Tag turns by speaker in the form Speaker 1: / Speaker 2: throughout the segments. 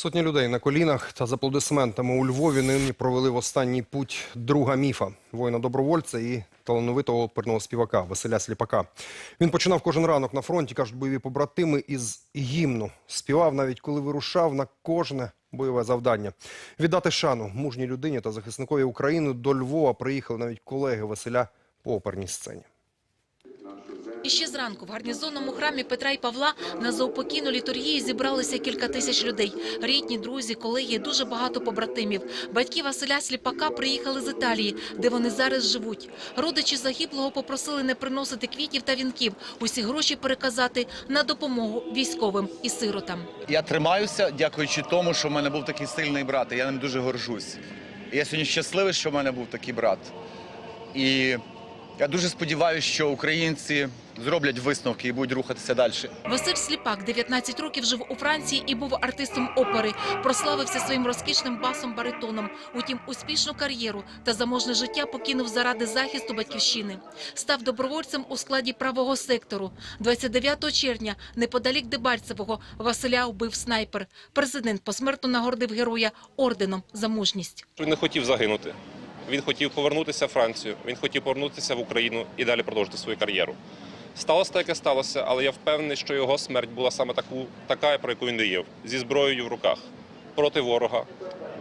Speaker 1: Сотні людей на колінах та з аплодисментами у Львові нині провели в останній путь друга міфа воїна-добровольця і талановитого оперного співака Василя Сліпака. Він починав кожен ранок на фронті, кажуть бойові побратими, із гімну. Співав навіть коли вирушав на кожне бойове завдання. Віддати шану мужній людині та захисникові України до Львова приїхали навіть колеги Василя по оперній сцені.
Speaker 2: І ще зранку в гарнізонному храмі Петра і Павла на заупокійну літургію зібралися кілька тисяч людей. Рідні, друзі, колеги, дуже багато побратимів. Батьки Василя Сліпака приїхали з Італії, де вони зараз живуть. Родичі загиблого попросили не приносити квітів та вінків, усі гроші переказати на допомогу військовим і сиротам.
Speaker 3: Я тримаюся, дякуючи тому, що в мене був такий сильний брат, я ним дуже горжусь. Я сьогодні щасливий, що в мене був такий брат. І я дуже сподіваюся, що українці зроблять висновки і будуть рухатися далі.
Speaker 2: Василь Сліпак 19 років жив у Франції і був артистом опери. Прославився своїм розкішним басом-баритоном. Утім, успішну кар'єру та заможне життя покинув заради захисту батьківщини. Став добровольцем у складі правого сектору. 29 червня, неподалік Дебальцевого, Василя убив снайпер. Президент посмертно нагородив героя орденом за мужність.
Speaker 4: Він не хотів загинути. Він хотів повернутися в Францію, він хотів повернутися в Україну і далі продовжити свою кар'єру. Сталося так, як сталося, але я впевнений, що його смерть була саме таку, така, про яку він діяв, зі зброєю в руках, проти ворога,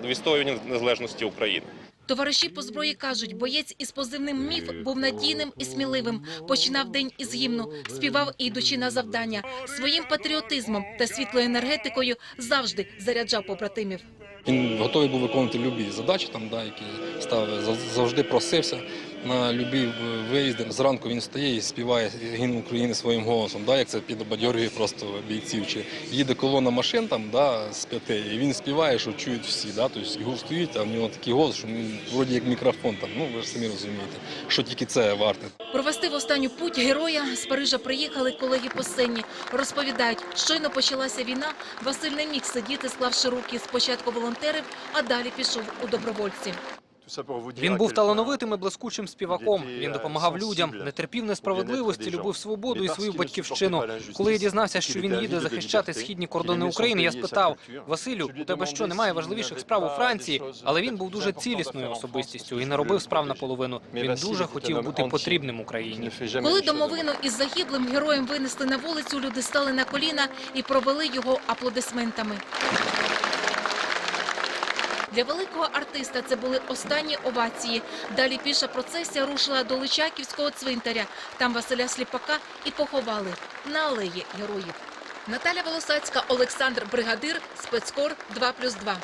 Speaker 4: відстоювання незалежності України.
Speaker 2: Товариші по зброї кажуть, боєць із позивним «Міф» був надійним і сміливим. Починав день із гімну, співав і йдучи на завдання. Своїм патріотизмом та світлою енергетикою завжди заряджав побратимів.
Speaker 5: Він готовий був виконувати любі задачі, там, да, які ставив, Зав- завжди просився на любі виїзди. Зранку він стає і співає гімн України своїм голосом, да, як це підбадьорює просто бійців. Чи їде колона машин там, да, з п'яти, і він співає, що чують всі. Да, тобто його стоїть, а в нього такий голос, що він вроді як мікрофон. Там, ну, ви ж самі розумієте, що тільки це варте.
Speaker 2: Провести в останню путь героя з Парижа приїхали колеги по сцені. Розповідають, щойно почалася війна, Василь не міг сидіти, склавши руки. Спочатку волонтерів, а далі пішов у добровольці.
Speaker 6: Він був талановитим і блискучим співаком. Він допомагав людям, не терпів несправедливості, любив свободу і свою батьківщину. Коли я дізнався, що він їде захищати східні кордони України, я спитав Василю, у тебе що немає важливіших справ у Франції? Але він був дуже цілісною особистістю і не робив справ наполовину. Він дуже хотів бути потрібним Україні.
Speaker 2: Коли домовину із загиблим героєм винесли на вулицю, люди стали на коліна і провели його аплодисментами. Для великого артиста це були останні овації. Далі піша процесія рушила до Личаківського цвинтаря. Там Василя Сліпака і поховали на алеї героїв. Наталя Волосацька, Олександр Бригадир, спецкор 2+,2.